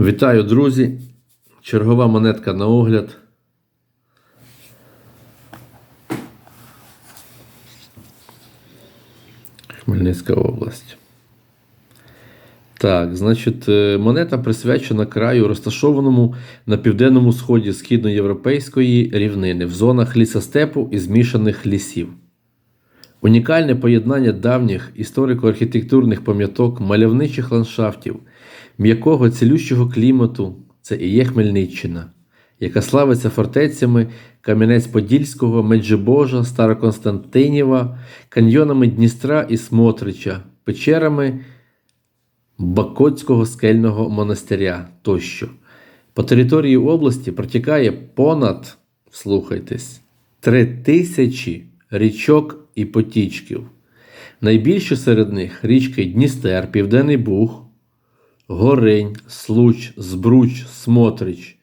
Вітаю, друзі! Чергова монетка на огляд. Хмельницька область. Так, значить, е, монета присвячена краю, розташованому на південному сході східноєвропейської рівнини, в зонах лісостепу і змішаних лісів. Унікальне поєднання давніх історико-архітектурних пам'яток, мальовничих ландшафтів, м'якого цілющого клімату це і є Хмельниччина, яка славиться фортецями Кам'янець-Подільського, Меджибожа, Староконстантинєва, каньйонами Дністра і Смотрича, печерами Бакотського скельного монастиря тощо. По території області протікає понад, слухайтесь, три тисячі річок і потічків. Найбільші серед них річки Дністер, Південний Буг, Горинь, Случ, Збруч, Смотрич.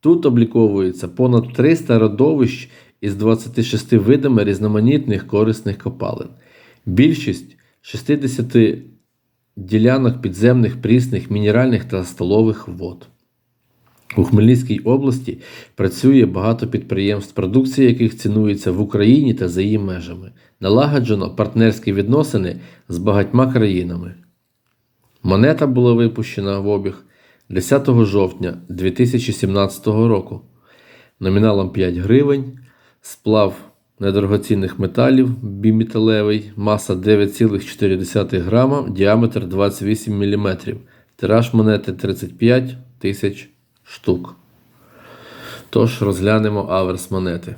Тут обліковується понад 300 родовищ із 26 видами різноманітних корисних копалин. Більшість 60 ділянок підземних прісних мінеральних та столових вод. У Хмельницькій області працює багато підприємств, продукція яких цінується в Україні та за її межами. Налагоджено партнерські відносини з багатьма країнами. Монета була випущена в обіг 10 жовтня 2017 року номіналом 5 гривень, сплав недорогоцінних металів біметалевий, маса 9,4 грама, діаметр 28 мм, тираж монети 35 тисяч штук. Тож розглянемо аверс монети.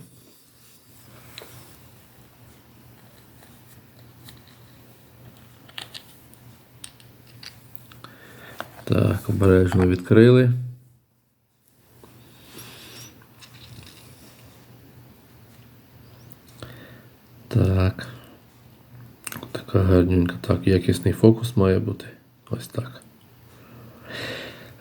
Так, обережно відкрили. Так. Така гарненька. Так, якісний фокус має бути. Ось так.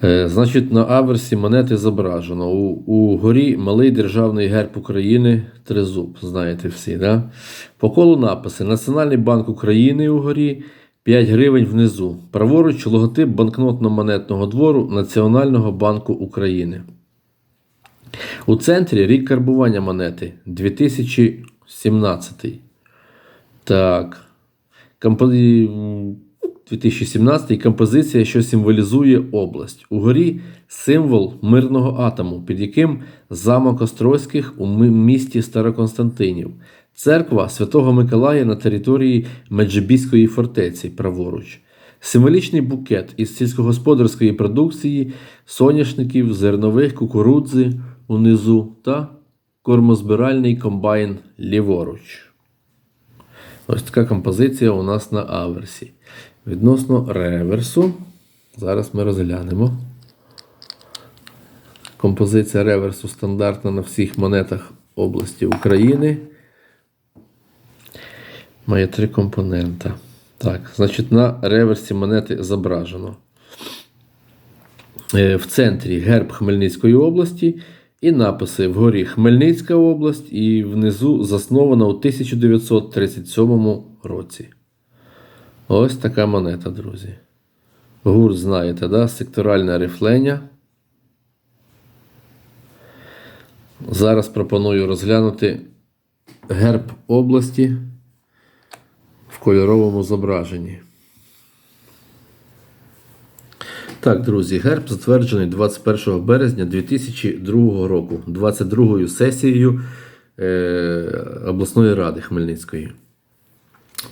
Е, значить, на аверсі монети зображено. У, у горі малий державний герб України Тризуб, знаєте всі. Да? По колу написи Національний банк України у горі 5 гривень внизу. Праворуч логотип банкнотно-монетного двору Національного банку України. У центрі рік карбування монети 2017. Так. Компо... 2017 композиція, що символізує область. Угорі символ мирного атому, під яким замок Острозьких у місті Староконстантинів. Церква Святого Миколая на території Меджибіської фортеці праворуч. Символічний букет із сільськогосподарської продукції, соняшників, зернових, кукурудзи унизу та кормозбиральний комбайн ліворуч. Ось така композиція у нас на аверсі. Відносно реверсу. Зараз ми розглянемо. Композиція реверсу стандартна на всіх монетах області України. Має три компонента. Так, значить, на реверсі монети зображено. Е, В центрі герб Хмельницької області і написи вгорі Хмельницька область і внизу заснована у 1937 році. Ось така монета, друзі. Гурт знаєте, да? секторальне рифлення. Зараз пропоную розглянути герб області в кольоровому зображенні. Так, друзі, герб затверджений 21 березня 2002 року, 22 сесією е, обласної ради Хмельницької.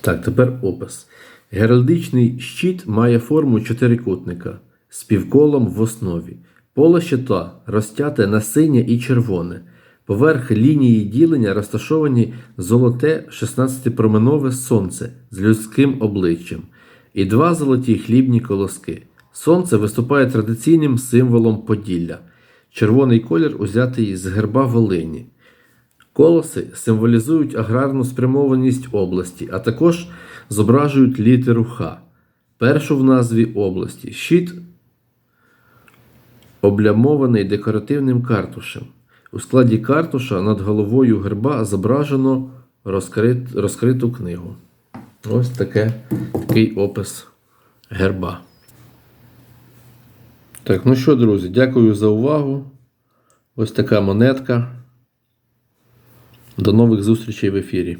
Так, тепер опис. Геральдичний щит має форму чотирикутника з півколом в основі. Поле щита розтяте на синє і червоне. Поверх лінії ділення розташовані золоте 16-променове сонце з людським обличчям і два золоті хлібні колоски. Сонце виступає традиційним символом Поділля. Червоний колір узятий з герба Волині. Колоси символізують аграрну спрямованість області, а також зображують літеру Х, першу в назві області. Щит облямований декоративним картушем. У складі картуша над головою герба зображено розкрит, розкриту книгу. Ось таке, такий опис герба. Так, ну що, друзі, дякую за увагу. Ось така монетка. До нових зустрічей в ефірі.